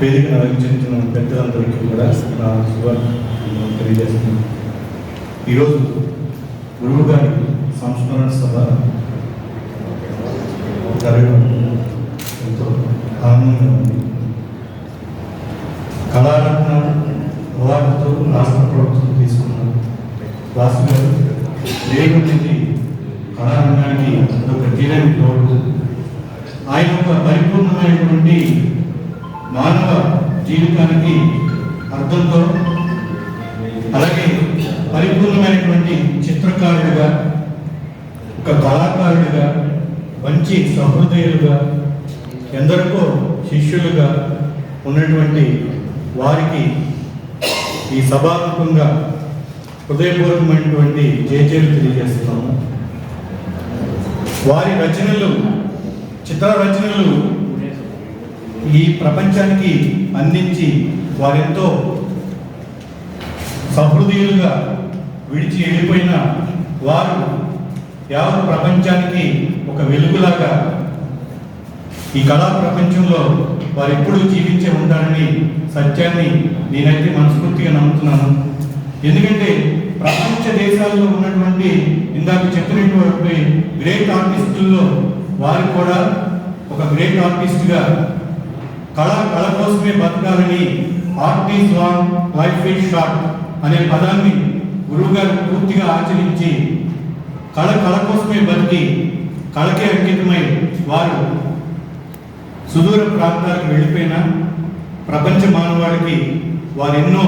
వేదికను అలంకరించిన పెద్దలందరికీ కూడా నా శుభాకాంక్షలు తెలియజేస్తున్నాను. ఈరోజు గురువు గారి సంస్మరణ సభ జరగడం ఎంతో ఆనందంగా ఉంది. కళారత్న అవార్డుతో రాష్ట్ర ప్రభుత్వం తీసుకున్నారు రాష్ట్ర గారు నుంచి కళారంగానికి ఒక తీరని తోడు ఆయన ఒక పరిపూర్ణమైనటువంటి మానవ జీవితానికి అర్థంతో అలాగే పరిపూర్ణమైనటువంటి చిత్రకారుడిగా ఒక కళాకారుడిగా మంచి సహృదయులుగా ఎందరికో శిష్యులుగా ఉన్నటువంటి వారికి ఈ సభాముఖంగా హృదయపూర్వకమైనటువంటి జేజేలు తెలియజేస్తున్నాము. వారి రచనలు చిత్ర రచనలు ఈ ప్రపంచానికి అందించి వారెంతో సహృదయులుగా విడిచి వెళ్ళిపోయిన వారు యావత్ ప్రపంచానికి ఒక వెలుగులాగా ఈ కళా ప్రపంచంలో వారు ఎప్పుడూ జీవించే ఉంటారని సత్యాన్ని నేనైతే మనస్ఫూర్తిగా నమ్ముతున్నాను. ఎందుకంటే ప్రపంచ దేశాల్లో ఉన్నటువంటి ఇందాక చెప్పినటువంటి గ్రేట్ ఆర్టిస్టుల్లో వారు కూడా ఒక గ్రేట్ ఆర్టిస్ట్గా కళ కళ కోసమే బతకాలని art is long life is short అనే పదాన్ని గురువుగారు పూర్తిగా ఆచరించి కళ కళ కోసమే బతికి కళకే అంకితమై వారు సుదూర ప్రాంతాలకు వెళ్ళిపోయిన ప్రపంచ మానవాళికి వారు ఎన్నో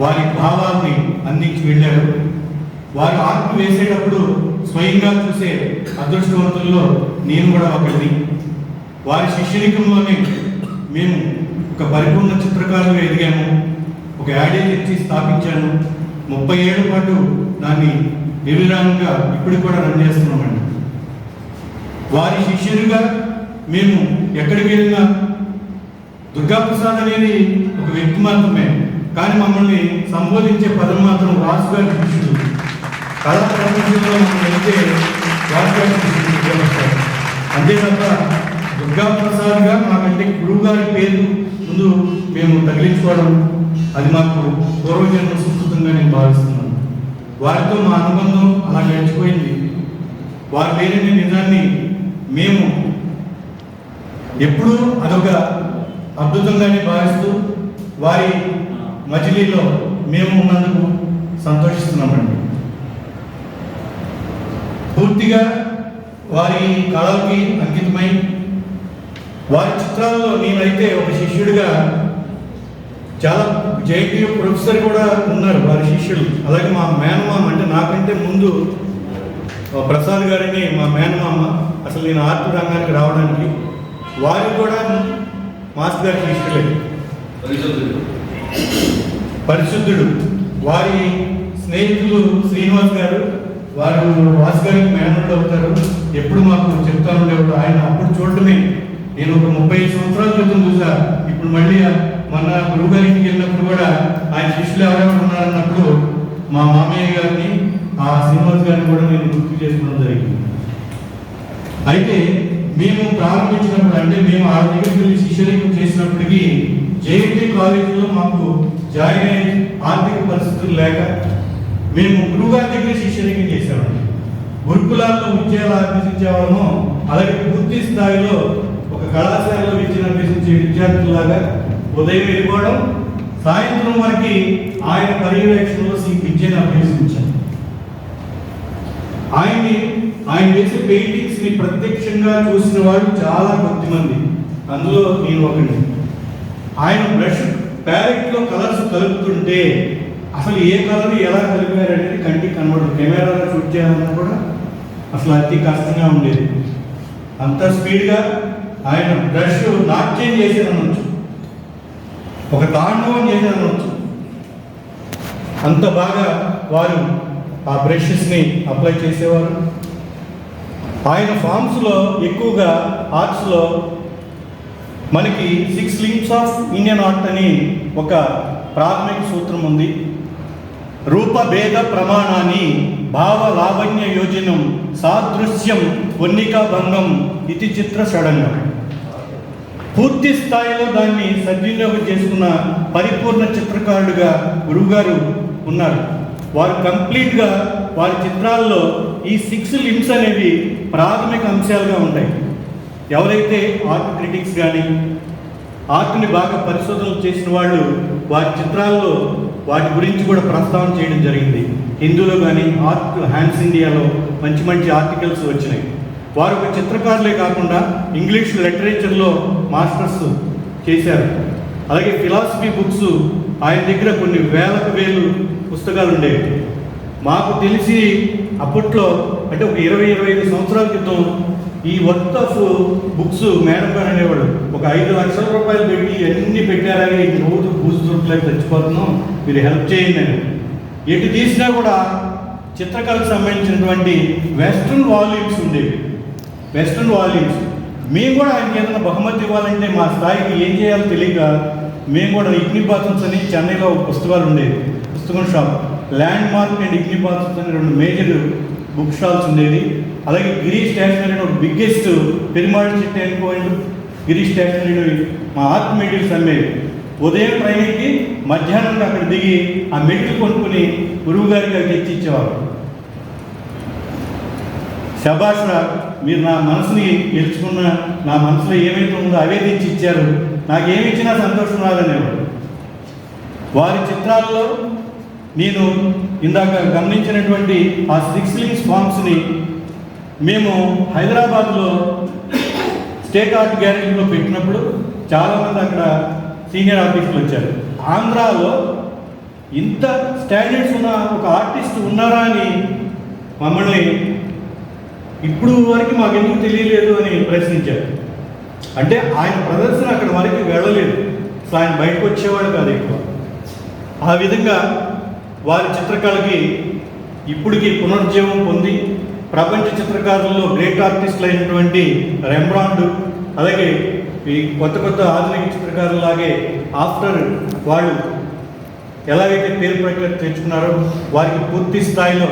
వారి భావాల్ని అందించి వెళ్ళారు. వారు ఆర్ట్ వేసేటప్పుడు స్వయంగా చూసే అదృష్టవంతుల్లో నేను కూడా ఒకటి వారి శిష్యరికంలోనే మేము ఒక పరిపూర్ణ చిత్రకారులుగా ఎదిగాము. ఒక యాడేజ్ తెచ్చి స్థాపించాను. ముప్పై ఏళ్ళ పాటు దాన్ని నిర్విరామంగా ఇప్పుడు కూడా రన్ చేస్తున్నామండి. వారి శిష్యులుగా మేము ఎక్కడికి వెళ్ళినా దుర్గాప్రసాద్ అనేది ఒక వ్యక్తి మాత్రమే కానీ మమ్మల్ని సంబోధించే పదం మాత్రం వాసు గారి శిష్యుడు. కళా ప్రపంచంలో మనం వెళ్తే వాసు గారి శిష్యుడు అంతే తప్ప దుర్గాప్రసాద్గా మాకంటే గురువు గారి పేరు ముందు మేము తగిలించుకోవడం అది మాకు పూర్వజన్మ సుకృతంగా నేను భావిస్తున్నాను. వారితో మా అనుబంధం అలా గడిచిపోయింది. వారి లేని నిజాన్ని మేము ఎప్పుడూ అదొక అద్భుతంగానే భావిస్తూ వారి మజిలీలో మేము ఉన్నందుకు సంతోషిస్తున్నామండి. పూర్తిగా వారి కళలకి అంకితమై వారి చిత్రాల్లో నేనైతే ఒక శిష్యుడిగా చాలా జైటీయూ ప్రొఫెసర్ కూడా ఉన్నారు వారి శిష్యులు. అలాగే మా మేనమామ అంటే నాకంటే ముందు ప్రసాద్ గారిని మా మేనమామ అసలు నేను ఆర్ట్ రంగానికి రావడానికి వారు కూడా మాస్టర్ గారి శిష్యులే. పరిశుద్ధుడు. వారి స్నేహితులు శ్రీనివాస్ గారు వారు వాసు గారికి మేనల్డ్ అవుతారు. ఎప్పుడు మాకు చెప్తా ఉండేవాడు ఆయన అప్పుడు చూడటమే నేను ఒక ముప్పై సంవత్సరాల క్రితం చూసా. ఇప్పుడు మళ్ళీ మొన్న గురువు గారి ఇంటికి వెళ్ళినప్పుడు కూడా ఆయన శిష్యులు ఎవరెవరు ఉన్నారన్నప్పుడు మా మామయ్య గారిని ఆ శ్రీనివాస్ గారిని కూడా నేను గుర్తు చేసుకోవడం జరిగింది. అయితే మేము ప్రారంభించినప్పుడు అంటే మేము ఆ దగ్గరికి వెళ్ళి శిష్యరికం చేసినప్పటికీ జేఎన్టీ కాలేజీలో మాకు జాయిన్ అయ్యే ఆర్థిక పరిస్థితులు లేక మేము గురువుగారి దగ్గర శిష్యరికం చేసామండి గురుకులాల్లో విద్యలు అభ్యసించేవాళ్ళము అలాగే పూర్తి స్థాయిలో కళాశాలలో విద్యను అభ్యసించే విద్యార్థులాగా ఉదయం వెళ్ళిపోవడం సాయంత్రం వరకు ఆయన పర్యవేక్షణలో ఈ విద్యను అభ్యసించారు. ఆయన్ని ఆయన వేసే పెయింటింగ్స్ని ప్రత్యక్షంగా చూసిన వాళ్ళు చాలా కొద్ది మంది అందులో నేను ఒకటి ఆయన బ్రష్ ప్యాలెట్లో కలర్స్ కలుపుతుంటే అసలు ఏ కలర్ ఎలా కలిపారనేది కంటికి కనబడదు. కెమెరాలో షూట్ చేయాలన్నా కూడా అసలు అతి కష్టంగా ఉండేది. అంత స్పీడ్గా ఆయన బ్రష్ నాట్యం చేసిన అనొచ్చు ఒక తాండవం చేసిన అనొచ్చు అంత బాగా వారు ఆ బ్రషెస్ని అప్లై చేసేవారు. ఆయన ఫామ్స్లో ఎక్కువగా ఆర్ట్స్లో మనకి six links of Indian art అని ఒక ప్రాథమిక సూత్రం ఉంది. రూపభేద ప్రమాణాన్ని భావ లావణ్య యోజనం సాదృశ్యం వన్నికా భంగం ఇది చిత్ర సడంగం పూర్తి స్థాయిలో దాన్ని సద్వినియోగం చేసుకున్న పరిపూర్ణ చిత్రకారుడుగా గురువుగారు ఉన్నారు. వారు కంప్లీట్గా వారి చిత్రాల్లో ఈ సిక్స్ లిమ్స్ అనేవి ప్రాథమిక అంశాలుగా ఉంటాయి. ఎవరైతే ఆర్ట్ క్రిటిక్స్ కానీ ఆర్ట్ని బాగా పరిశోధనలు చేసిన వాళ్ళు వారి చిత్రాల్లో వాటి గురించి కూడా ప్రస్తావన చేయడం జరిగింది. హిందూలో కానీ ఆర్ట్ హ్యాండ్స్ ఇండియాలో మంచి మంచి ఆర్టికల్స్ వచ్చినాయి. వారు ఒక చిత్రకారులే కాకుండా ఇంగ్లీష్ లిటరేచర్లో మాస్టర్స్ చేశారు. అలాగే ఫిలాసఫీ బుక్స్ ఆయన దగ్గర కొన్ని వేలకు వేలు పుస్తకాలు ఉండేవి. మాకు తెలిసి అప్పట్లో అంటే ఒక ఇరవై ఇరవై ఐదు సంవత్సరాల క్రితం ఈ వర్త్ ఆఫ్ బుక్స్ మేడం గారు అనేవాడు ఒక ఐదు లక్షల రూపాయలు పెట్టి అన్ని పెట్టారని రోజు బూజు తెచ్చిపోతున్నాం మీరు హెల్ప్ చేయండి అని. ఎటు తీసినా కూడా చిత్రకళకు సంబంధించినటువంటి వెస్ట్రన్ వాల్యూమ్స్ ఉండేవి. వెస్ట్రన్ వాల్యూమ్స్ మేము కూడా ఆయనకి ఏదైనా బహుమతి ఇవ్వాలంటే మా స్థాయికి ఏం చేయాలో తెలియక మేము కూడా ఇగ్ని అని చెన్నైలో ఒక పుస్తకాలు ఉండేవి. పుస్తకం షాప్. ల్యాండ్ మార్క్ అండ్ ఇగ్ని అని రెండు మేజర్ బుక్ షాప్స్ ఉండేది అలాగే గిరి స్టేషనరీ ఒక బిగ్గెస్ట్ పెరుమాళ్ చెట్టు అనుకోండి గిరి స్టేషనరీ మా ఆర్ట్ మెటీరియల్స్ అమ్మేవి ఉదయం ట్రైనింగ్కి మధ్యాహ్నం అక్కడ దిగి ఆ మెట్లు కొనుక్కుని గురువు గారికి అవి తెచ్చి ఇచ్చేవారు. శభాష్రా మీరు నా మనసుని గెలుచుకున్న నా మనసులో ఏమైతే ఉందో అవే తెచ్చి ఇచ్చారు. నాకు ఏమి సంతోషం రాదనేవాడు. వారి చిత్రాల్లో నేను ఇందాక గమనించినటువంటి ఆ సిక్స్ లింక్స్ ఫామ్స్ని మేము హైదరాబాద్లో స్టేట్ ఆర్ట్ గ్యాలరీలో పెట్టినప్పుడు చాలామంది అక్కడ సీనియర్ ఆర్టిస్టులు వచ్చారు. ఆంధ్రాలో ఇంత స్టాండర్డ్స్ ఉన్న ఒక ఆర్టిస్ట్ ఉన్నారా అని మమ్మల్ని ఇప్పుడు వరకు మాకెందుకు తెలియలేదు అని ప్రశ్నించారు. అంటే ఆయన ప్రదర్శన అక్కడ వరకు వెళ్ళలేదు. సో ఆయన బయటకు వచ్చేవాడు కాదు ఎక్కువ. ఆ విధంగా వారి చిత్రకళకి ఇప్పటికి పునరుజ్జీవం పొంది ప్రపంచ చిత్రకారుల్లో గ్రేట్ ఆర్టిస్టులు అయినటువంటి రెమ్బ్రాండ్ అలాగే ఈ కొత్త కొత్త ఆధునిక చిత్రకారులాగే ఆఫ్టర్ వాళ్ళు ఎలాగైతే పేరు ప్రఖ్యాతి తెచ్చుకున్నారో వారికి పూర్తి స్థాయిలో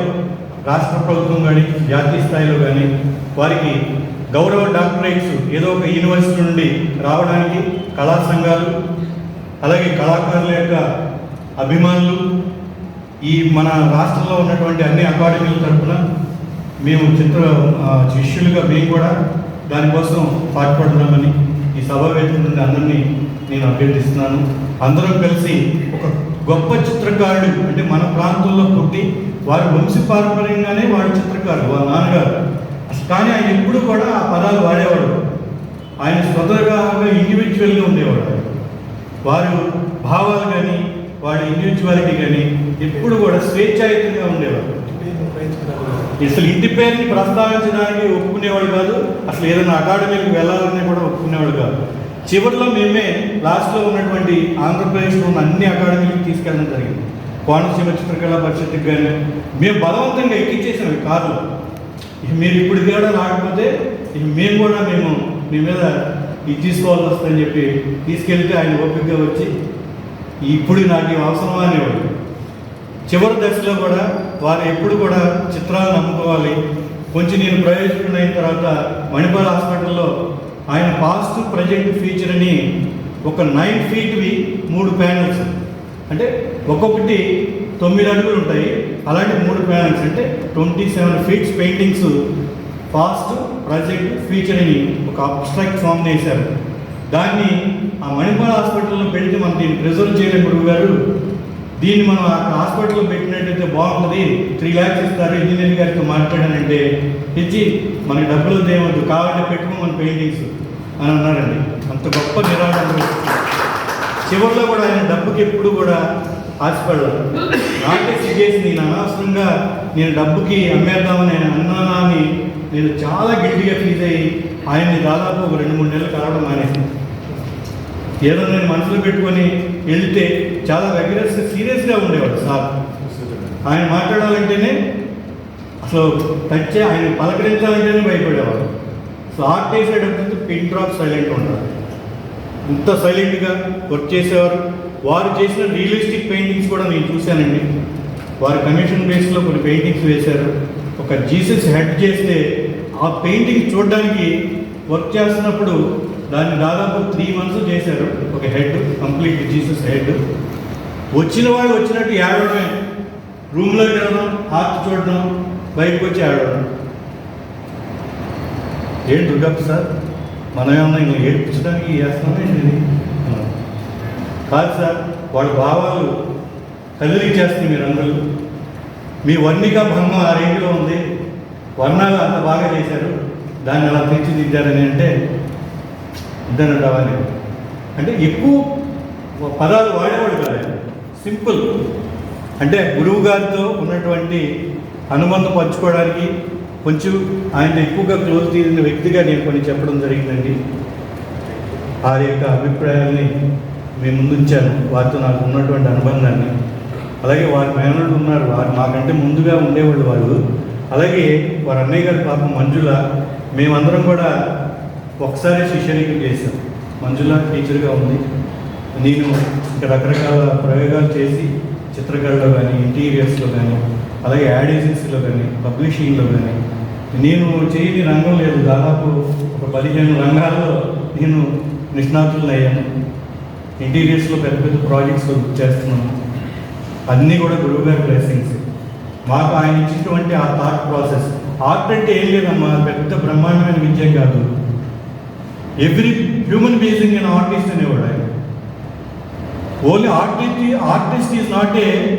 రాష్ట్ర ప్రభుత్వం కానీ జాతీయ స్థాయిలో కానీ వారికి గౌరవ డాక్టరేట్స్ ఏదో ఒక యూనివర్సిటీ నుండి రావడానికి కళా సంఘాలు అలాగే కళాకారుల యొక్క అభిమానులు ఈ మన రాష్ట్రంలో ఉన్నటువంటి అన్ని అకాడమీల తరఫున మేము చిత్ర శిష్యులుగా మేము కూడా దానికోసం పాటుపడుతున్నామని ఈ సభావేదిక నుండి అందరినీ నేను అభ్యర్థిస్తున్నాను. అందరం కలిసి ఒక గొప్ప చిత్రకారుడు అంటే మన ప్రాంతంలో పుట్టి వారి వంశ పారంపర్యంగానే వాడు చిత్రకారు వాళ్ళ నాన్నగారు. కానీ ఆయన ఎప్పుడు కూడా ఆ పదాలు వాడేవాడు. ఆయన స్వతహాగా ఇండివిజువల్గా ఉండేవాడు. వారు భావాలు కానీ వాడి ఇండివిజువాలిటీ కానీ ఎప్పుడు కూడా స్వేచ్ఛాయుతంగా ఉండేవారు. అసలు ఇంటి పేరుని ప్రస్తావించడానికి ఒప్పుకునేవాడు కాదు అసలు ఏదైనా అకాడమీకి వెళ్ళాలని కూడా ఒప్పుకునేవాడు కాదు. చివరిలో మేమే లాస్ట్లో ఉన్నటువంటి ఆంధ్రప్రదేశ్లో ఉన్న అన్ని అకాడమీలకు తీసుకెళ్ళడం జరిగింది. కోనసీమ చిత్రకళా పరిషత్కి కానీ మేము బలవంతంగా ఎక్కించేసినవి కాదు ఇక మీరు ఇప్పుడు కూడా రాకపోతే ఇక మేము కూడా మేము మీ మీద ఇది తీసుకోవాల్సి వస్తుందని చెప్పి తీసుకెళ్తే ఆయన ఓపికగా వచ్చి ఇప్పుడు నాకు ఇవి అవసరమా అనేవాడు. చివరి దశలో కూడా వారు ఎప్పుడు కూడా చిత్రాలు నమ్ముకోవాలి. కొంచెం నేను ప్రయోజకుడు అయిన తర్వాత మణిపాల్ హాస్పిటల్లో ఆయన పాస్ట్ ప్రజెంట్ ఫీచర్ అని ఒక నైన్ ఫీట్వి మూడు ప్యానల్స్. అంటే ఒక్కొక్కటి తొమ్మిది అడుగులు ఉంటాయి. అలాంటి మూడు ప్యానల్స్ అంటే twenty seven feets paintings fast present future అని ఒక అబ్స్ట్రాక్ట్ ఫామ్ వేశారు దాన్ని ఆ మణిపాల్ హాస్పిటల్లో పెడితే మనం దీన్ని ప్రిజర్వ్ చేయలే గురువు గారు. దీన్ని మనం ఆ హాస్పిటల్లో పెట్టినట్టయితే బాగుంటుంది. త్రీ ల్యాక్స్ ఇస్తారు. ఇంజనీర్ గారితో మాట్లాడానంటే ఇచ్చి మనకి డబ్బులు దేవద్దు కావాలంటే పెట్టుకోమని పెయింటింగ్స్ అని అన్నారండి. అంత గొప్ప నిరాళం చివరిలో కూడా ఆయన డబ్బుకి ఎప్పుడు కూడా ఆశపడలేదు. నాకే సిగ్గేసి నేను అనవసరంగా నేను డబ్బుకి అమ్మేద్దామని ఆయన అన్నానా అని నేను చాలా గిల్టీగా ఫీల్ అయ్యి ఆయన్ని దాదాపు ఒక రెండు మూడు నెలలు కలవడం మానేసింది. ఏదో నేను మనసులో పెట్టుకొని వెళ్తే చాలా రెగ్యులర్స్ సీరియస్గా ఉండేవాడు సార్. ఆయన మాట్లాడాలంటేనే అసలు టచ్ ఆయన పలకరించాలంటేనే భయపడేవాడు. సో ఆర్ట్ వేసేటప్పుడు పిన్ డ్రాప్ సైలెంట్ ఉండాలి. ఇంత సైలెంట్గా వర్క్ చేసేవారు. వారు చేసిన రియలిస్టిక్ పెయింటింగ్స్ కూడా నేను చూశానండి. వారు కమిషన్ బేస్లో కొన్ని పెయింటింగ్స్ వేశారు. ఒక జీసస్ హెడ్ చేస్తే ఆ పెయింటింగ్ చూడడానికి వర్క్ చేస్తున్నప్పుడు దాన్ని దాదాపు త్రీ మంత్స్ చేశారు. ఒక హెడ్ కంప్లీట్ జీసస్ హెడ్ వచ్చిన వాళ్ళు వచ్చినట్టు ఏడవడమే. రూమ్లో వెళ్ళడం హార్ట్ చూడడం బయటకు వచ్చి ఏడవడం. ఏంటి దుర్గప్ప సార్ మనం ఏమన్నా ఇలా ఏడ్పించడానికి చేస్తామే ఇది కాదు సార్ వాళ్ళ భావాలు కదిలిచ్చేస్తుంది మీ రంగులు మీ వర్ణిక భంగం ఆ రేంజ్లో ఉంది. వర్ణాలు అంత బాగా చేశారు. దాన్ని అలా తీర్చిదిద్దారని అంటే ఇద్దరు రావాలి అంటే ఎక్కువ పదాలు వాడేవాడు కాదు సింపుల్. అంటే గురువు గారితో ఉన్నటువంటి అనుబంధం పంచుకోవడానికి కొంచెం ఆయన ఎక్కువగా క్లోజ్ తీరిన వ్యక్తిగా నేను కొన్ని చెప్పడం జరిగిందండి. వారి యొక్క అభిప్రాయాల్ని మేము ముందుంచాను. వారితో నాకు ఉన్నటువంటి అనుబంధాన్ని. అలాగే వారి మేనలు ఉన్నారు. వారు మాకంటే ముందుగా ఉండేవాళ్ళు వాళ్ళు అలాగే వారి అన్నయ్య గారి పాపం మంజుల మేమందరం కూడా ఒకసారి శిష్యనికి చేశాం. మంజుల టీచర్గా ఉంది. నేను ఇంకా రకరకాల ప్రయోగాలు చేసి చిత్రకళలో కానీ ఇంటీరియర్స్లో కానీ అలాగే యాడ్ ఏజెన్సీలో కానీ పబ్లిషింగ్లో కానీ నేను చేయని రంగం లేదు. దాదాపు ఒక పదిహేను రంగాల్లో నేను నిష్ణాతులను అయ్యాను ఇంటీరియర్స్లో పెద్ద పెద్ద ప్రాజెక్ట్స్ చేస్తున్నాను. అన్నీ కూడా గురువు గారి బ్లెస్సింగ్స్ మాకు ఆయన ఇచ్చినటువంటి ఆ థాట్ ప్రాసెస్ ఆర్ట్ అంటే ఏం లేదమ్మా పెద్ద బ్రహ్మాండమైన విద్య కాదు. ఎవ్రీ హ్యూమన్ బీయింగ్ నేను ఆర్టిస్ట్ అనేవాడు ఆయన. Only artist artist is not a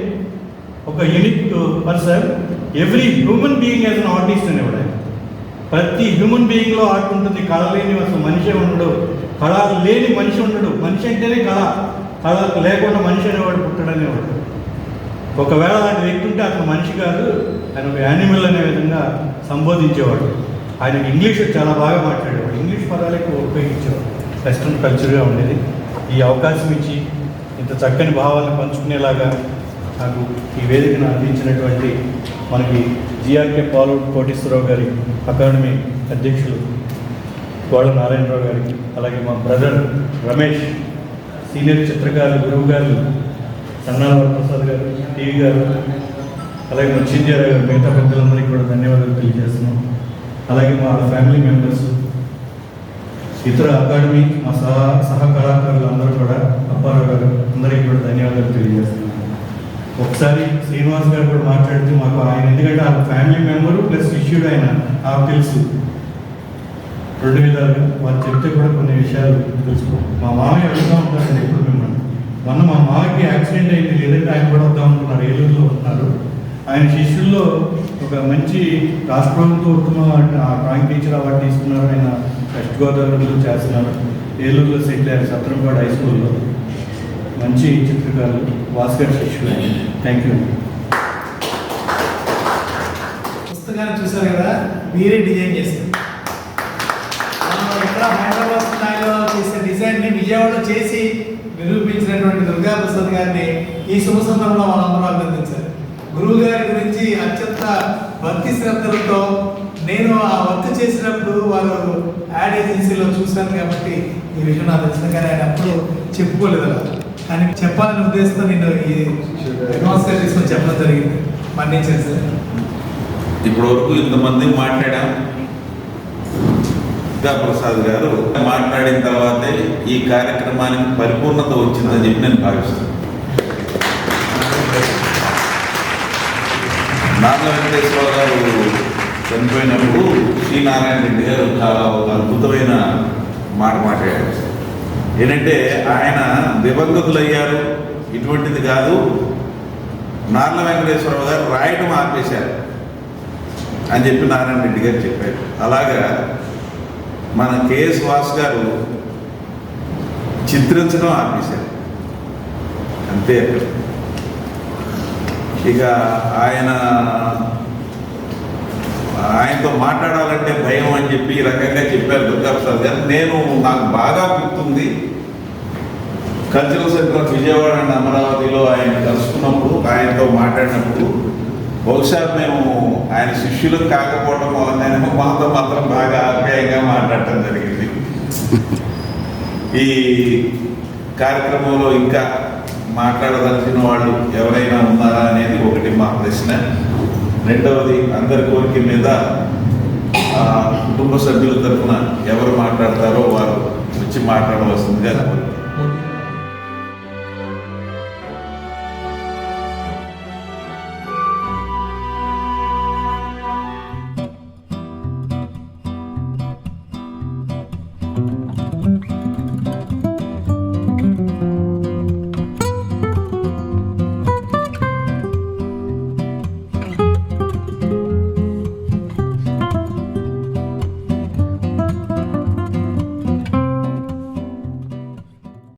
ఒక unique person every human being as an artist అనేవాడు ఆయన ప్రతి హ్యూమన్ బీయింగ్లో ఆర్ట్ ఉంటుంది కళ లేని అసలు మనిషి ఉండడు. కళ లేని మనిషి ఉండడు. మనిషి అంటేనే కళ. కళ లేకుండా మనిషి అనేవాడు పుట్టడనేవాడు. ఒకవేళ అలాంటి వ్యక్తి ఉంటే అతను మనిషి కాదు. ఆయన ఒక యానిమల్ అనే విధంగా సంబోధించేవాడు. ఆయన ఇంగ్లీష్ చాలా బాగా మాట్లాడేవాడు. ఇంగ్లీష్ పదాలకు ఉపయోగించేవాడు. వెస్ట్రన్ కల్చర్గా ఉండేది. ఈ అవకాశం ఇచ్చి ఇంత చక్కని భావాలను పంచుకునేలాగా నాకు ఈ వేదికను అందించినటువంటి మనకి జిఆర్కే పాలు కోటేశ్వరరావు గారి అకాడమీ అధ్యక్షులు గోడ నారాయణరావు గారికి అలాగే మా బ్రదర్ రమేష్ సీనియర్ చిత్రకారులు గురువు గారు సన్నాల ప్రసాద్ గారు టీవీ గారు అలాగే మా చింజారావు గారు మిగతా పెద్దలందరికీ కూడా ధన్యవాదాలు తెలియజేస్తున్నాం. అలాగే మా ఫ్యామిలీ మెంబర్స్ ఇతర అకాడమీ మా సహ సహ కళాకారులు అందరూ కూడా అప్పారావు గారు అందరికీ కూడా ధన్యవాదాలు తెలియజేస్తున్నాను. ఒకసారి శ్రీనివాస్ గారు కూడా మాట్లాడుతూ మాకు ఆయన ఎందుకంటే ఆ ఫ్యామిలీ మెంబరు ప్లస్ ఇష్యూడ్ ఆయన నాకు తెలుసు. రెండు విధాలుగా వారు చెప్తే కూడా కొన్ని విషయాలు తెలుసుకో. మా మామయ్య అడుగుతూ ఉంటారు ఎప్పుడు మిమ్మల్ని. మొన్న మా మామయ్యకి యాక్సిడెంట్ అయింది లేదంటే ఆయన కూడా వద్దాం అనుకున్నారు ఏలూరులో ఉంటున్నారు ఆయన శిష్యుల్లో ఒక మంచి రాష్ట్ర ప్రభుత్వం ఉత్తమ ఆ డ్రాయింగ్ టీచర్ అవార్డు తీసుకున్నారు ఆయన. వెస్ట్ గోదావరిలో చేస్తున్నారు. ఏలూరులో సెటిల్ అయ్యారు సత్రంపాడు హై స్కూల్లో మంచి చిత్రకారులు భాస్కర్ శిష్యులు. థ్యాంక్ యూ పుస్తకాన్ని చూసారు కదా మీరే డిజైన్ చేశారు. ఇక్కడ హైదరాబాద్ స్థాయిలో చేసే డిజైన్ని విజయవాడ విజయవాడలో చేసి నిరూపించినటువంటి దుర్గా ప్రసాద్ గారిని ఈ శుభ సందర్భంలో మనందరం అభినందించారు గురువు గారి గురించి అత్యంత భక్తి శ్రద్ధలతో నేను ఆ వర్క్ చేసినప్పుడు వారు యాడ్ ఏజెన్సీలో చూశాను కాబట్టి ఈ విషయం నాకు తెలిసిన కానీ ఆయన అప్పుడు చెప్పుకోలేదు అలా. కానీ చెప్పాలనే ఉద్దేశంతో నేను ఈ గా తీసుకొని చెప్పడం జరిగింది. మన్నించాను సార్. ఇప్పటి వరకు ఇంతమంది మాట్లాడాం. ప్రసాద్ గారు మాట్లాడిన తర్వాతే ఈ కార్యక్రమానికి పరిపూర్ణత వచ్చిందని చెప్పి నేను భావిస్తాను నాగ వెంకటేశ్వర గారు చనిపోయినప్పుడు శ్రీనారాయణ రెడ్డి గారు చాలా ఒక అద్భుతమైన మాట మాట్లాడారు. ఏంటంటే ఆయన దివంగతులయ్యారు. ఇటువంటిది కాదు. నార్ల వెంకటేశ్వరరావు గారు రాయటం ఆపేశారు అని చెప్పి నారాయణ రెడ్డి గారు చెప్పారు. అలాగా మన కేఎస్ వాస్ గారు చిత్రించడం ఆపేశారు. అంతే ఇక ఆయన ఆయనతో మాట్లాడాలంటే భయం అని చెప్పి ఈ రకంగా చెప్పారు దుర్గాప్రసాద్ గారు. నేను నాకు బాగా గుర్తుంది. కల్చరల్ సెంటర్ విజయవాడ అండ్ అమరావతిలో ఆయన కలుసుకున్నప్పుడు ఆయనతో మాట్లాడినప్పుడు బహుశా మేము ఆయన శిష్యులు కాకపోవడం వలన మాతో మాత్రం బాగా ఆప్యాయంగా మాట్లాడటం జరిగింది. ఈ కార్యక్రమంలో ఇంకా మాట్లాడదలసిన వాళ్ళు ఎవరైనా ఉన్నారా అనేది ఒకటి మా ప్రశ్న. రెండవది అందరి కోరిక మీద ఆ, కుటుంబ సభ్యుల తరఫున ఎవరు మాట్లాడతారో వారు వచ్చి వచ్చి మాట్లాడవలసిందిగా కోరుతున్నాను.